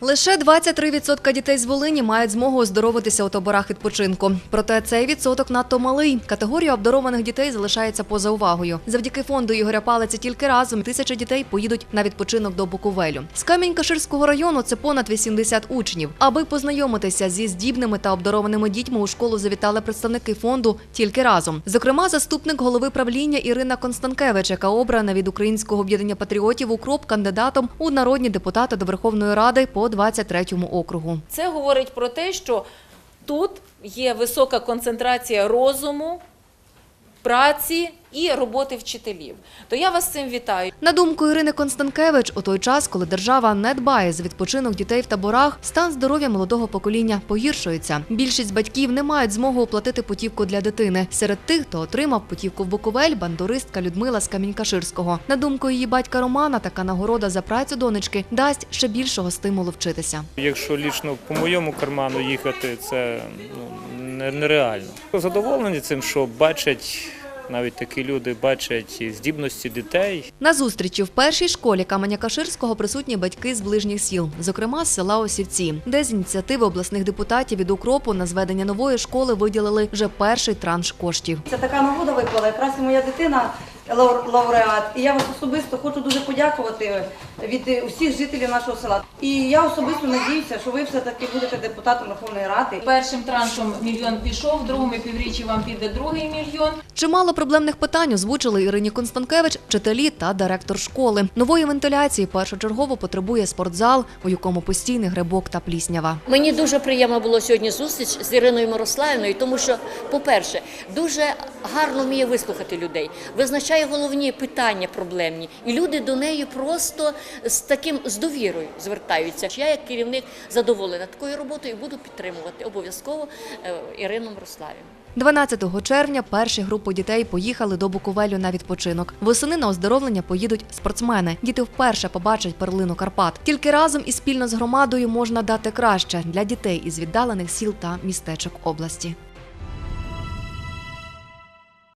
Лише 23% дітей з Волині мають змогу оздоровитися у таборах відпочинку. Проте цей відсоток надто малий. Категорія обдарованих дітей залишається поза увагою. Завдяки фонду Ігоря Палиці тільки разом тисячі дітей поїдуть на відпочинок до Буковелю. З Камінь-Каширського району це понад 80 учнів. Аби познайомитися зі здібними та обдарованими дітьми у школу завітали представники фонду тільки разом. Зокрема, заступник голови правління Ірина Констанкевич, яка обрана від українського об'єднання патріотів укроп кандидатом у народні депутати до Верховної Ради по 23-му округу. Це говорить про те, що тут є висока концентрація розуму, праці і роботи вчителів. То я вас з цим вітаю. На думку Ірини Констанкевич, у той час, коли держава не дбає за відпочинок дітей в таборах, стан здоров'я молодого покоління погіршується. Більшість батьків не мають змогу оплатити путівку для дитини. Серед тих, хто отримав путівку в Буковель, бандуристка Людмила з Камінь-Каширського. На думку її батька Романа, така нагорода за працю донечки дасть ще більшого стимулу вчитися. Якщо лічно по моєму карману їхати, це ну, не- нереально. Задоволені цим, що бачать, навіть такі люди бачать здібності дітей. На зустрічі в першій школі Каменя Каширського присутні батьки з ближніх сіл, зокрема з села Осівці, де з ініціативи обласних депутатів від укропу на зведення нової школи виділили вже перший транш коштів. Це така нагода випала. Якраз і моя дитина лаур- лауреат. І я вас особисто хочу дуже подякувати від усіх жителів нашого села. І я особисто надіюся, що ви все-таки будете депутатом Верховної Ради. Першим траншом мільйон пішов, в другому півріччі вам піде другий мільйон. Чимало проблемних питань озвучили Ірині Констанкевич, вчителі та директор школи. Нової вентиляції першочергово потребує спортзал, у якому постійний грибок та пліснява. Мені дуже приємно було сьогодні зустріч з Іриною Мирославівною, тому що, по-перше, дуже гарно вміє вислухати людей, визначає головні питання проблемні, і люди до неї просто з таким з довірою звертаються. Я, як керівник, задоволена такою роботою і буду підтримувати обов'язково е, Ірину Мирославівну. 12 червня перші групи дітей поїхали до Буковелю на відпочинок. Восени на оздоровлення поїдуть спортсмени. Діти вперше побачать перлину Карпат. Тільки разом і спільно з громадою можна дати краще для дітей із віддалених сіл та містечок області.